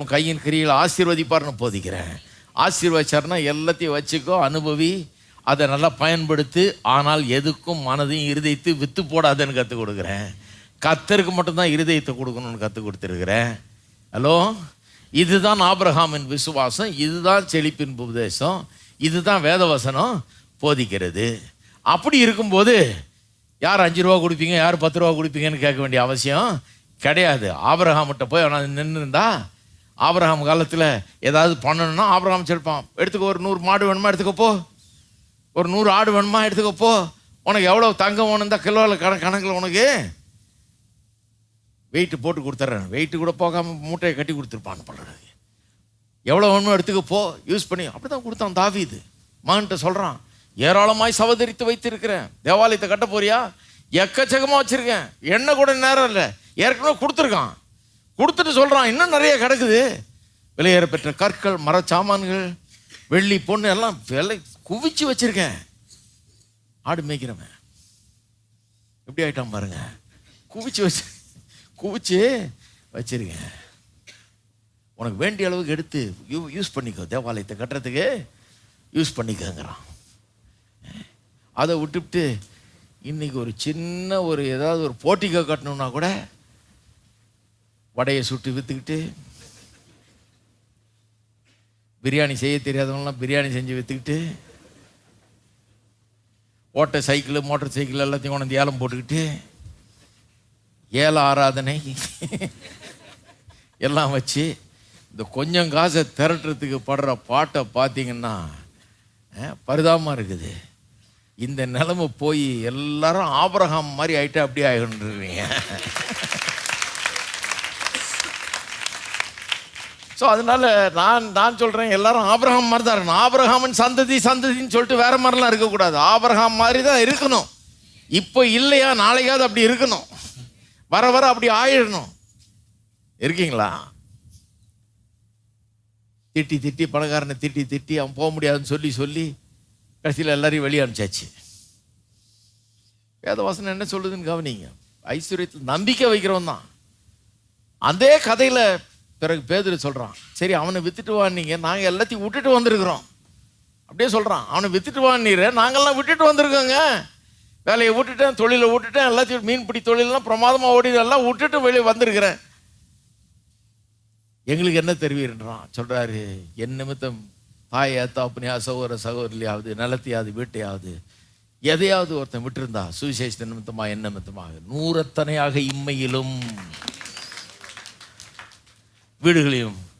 உன் கையின் கிரியில் ஆசீர்வதிப்பார்னு போதிக்கிறேன். ஆசீர்வச்சார்னா எல்லாத்தையும் வச்சுக்கோ அனுபவி அதை நல்லா பயன்படுத்து ஆனால் எதுக்கும் மனதையும் இருதயத்து வித்து போடாதன்னு கற்றுக் கொடுக்குறேன். கத்தருக்கு மட்டும்தான் இருதயத்தை கொடுக்கணும்னு கற்றுக் கொடுத்துருக்குறேன். ஹலோ? இதுதான் ஆப்ரஹாமின் விசுவாசம் இதுதான் செழிப்பின் உபதேசம் இதுதான் வேதவசனம் போதிக்கிறது. அப்படி இருக்கும்போது யார் அஞ்சு ரூபா கொடுப்பீங்க யார் பத்து ரூபா கொடுப்பீங்கன்னு கேட்க வேண்டிய அவசியம் கிடையாது. ஆபிரகாம்கிட்ட போய் அவன் நின்று இருந்தா ஆபிரகாம் காலத்தில் ஏதாவது பண்ணணும்னா ஆபிரகாம் செலுப்பான் எடுத்துக்கோ ஒரு நூறு மாடு வேணுமா எடுத்துக்கப்போ ஒரு நூறு ஆடு வேணுமா எடுத்துக்கப்போ உனக்கு எவ்வளோ தங்கம் வேணும் தான் கிலோவில் கண கணக்கில் உனக்கு? வெயிட்டு போட்டு கொடுத்துட்றேன் வெயிட்டு கூட போகாமல் மூட்டையை கட்டி கொடுத்துருப்பான்னு பண்ணுறது எவ்வளோ வேணுமோ எடுத்துக்கப்போ யூஸ் பண்ணி. அப்படி தான் கொடுத்தான் தாவீது. மகன்கிட்ட சொல்கிறான் ஏராளமாய் சவதரித்து வைத்திருக்கிறேன். தேவாலயத்தை கட்ட போறியா? எக்கச்சக்கமாக வச்சுருக்கேன். என்ன கூட நேரம் இல்லை. ஏற்கனவே கொடுத்துருக்கான். கொடுத்துட்டு சொல்கிறான் இன்னும் நிறைய கிடக்குது. விலையேற பெற்ற கற்கள் மர சாமான்கள் வெள்ளி பொண்ணு எல்லாம் விலை குவிச்சு வச்சுருக்கேன். ஆடு மேய்க்கிறவன். எப்படி ஆகிட்டான் பாருங்க. குவிச்சு வச்சு குவிச்சு வச்சுருக்கேன். உனக்கு வேண்டிய அளவுக்கு எடுத்து யூ யூஸ் பண்ணிக்கோ தேவாலயத்தை கட்டுறதுக்கு யூஸ் பண்ணிக்கங்கிறான். அதை விட்டுவிட்டு இன்றைக்கி ஒரு சின்ன ஒரு ஏதாவது ஒரு போட்டிக்கோ கட்டணுன்னா கூட வடையை சுட்டு விற்றுக்கிட்டு பிரியாணி செய்ய தெரியாதவங்களாம் பிரியாணி செஞ்சு விற்றுக்கிட்டு ஓட்ட சைக்கிள் மோட்டார் சைக்கிள் எல்லாத்தையும் கொண்டு ஏலம் போட்டுக்கிட்டு ஏல ஆராதனை எல்லாம் வச்சு இந்த கொஞ்சம் காசை திரட்டுறதுக்கு படுற பாட்டை பார்த்தீங்கன்னா பரிதாபமாக இருக்குது. இந்த நிலமை போய் எல்லாரும் ஆபரகம் மாதிரி ஆகிட்டு அப்படியே ஆகிட்டுருக்கீங்க ஸோ அதனால நான் நான் சொல்கிறேன் எல்லாரும் ஆபிரகாம் மாதிரி தான் இருக்கணும். ஆபிரகாமன் சந்ததி சந்ததின்னு சொல்லிட்டு வேற மாதிரிலாம் இருக்கக்கூடாது. ஆபிரகாம் மாதிரி தான் இருக்கணும். இப்போ இல்லையா நாளைக்காவது அப்படி இருக்கணும். வர வர அப்படி ஆயிடணும். இருக்கீங்களா? திட்டி திட்டி பணக்காரனை திட்டி திட்டி அவன் போக முடியாதுன்னு சொல்லி சொல்லி கடைசியில் எல்லாரையும் வெளியே அனுப்பிச்சாச்சு. வேதவாசனம் என்ன சொல்லுதுன்னு கவனிங்க. ஐஸ்வர்யத்தில் நம்பிக்கை வைக்கிறவன் தான் அதே கதையில் பிறகு பேதுரு சொல்கிறான் சரி அவனை வித்துட்டு வான்னீங்க நாங்கள் எல்லாத்தையும் விட்டுட்டு வந்திருக்கிறோம். அப்படியே சொல்கிறான் அவனை வித்துட்டு வான்னீரு நாங்கள்லாம் விட்டுட்டு வந்திருக்கோங்க. வேலையை விட்டுட்டேன் தொழிலை விட்டுட்டேன் எல்லாத்தையும் மீன்பிடி தொழிலெல்லாம் பிரமாதமாக ஓடி எல்லாம் விட்டுட்டு வெளியே வந்திருக்கிறேன். எங்களுக்கு என்ன தெரிவீர்ன்றான் சொல்கிறாரு என் நிமித்தம் தாயை தாப்பனையா சகோதர சகோதரியாவது நிலத்தையாவது வீட்டையாவது எதையாவது ஒருத்தன் விட்டுருந்தா சுவிசேஷ நிமித்தமா என் நிமித்தமாக நூறத்தனையாக இம்மையிலும். வீடுகளையும்